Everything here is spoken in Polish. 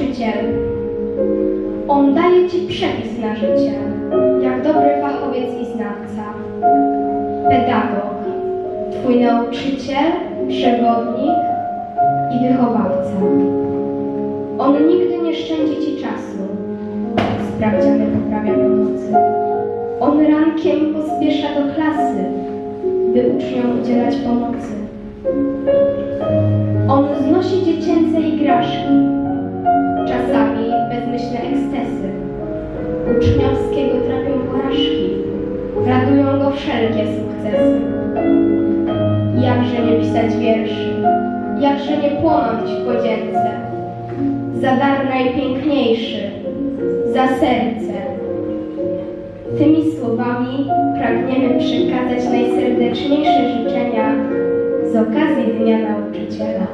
nauczyciel. On daje Ci przepis na życie, jak dobry fachowiec i znawca. Pedagog, Twój nauczyciel, przewodnik i wychowawca. On nigdy nie szczędzi Ci czasu. Sprawdziany poprawia do nocy. On rankiem pospiesza do klasy, by uczniom udzielać pomocy. On znosi dziecięce igraszki, Uczniowskiego trapią porażki, radują go wszelkie sukcesy. Jakże nie pisać wierszy, jakże nie płonąć w podzięce, za dar najpiękniejszy, za serce. Tymi słowami pragniemy przekazać najserdeczniejsze życzenia z okazji Dnia Nauczyciela.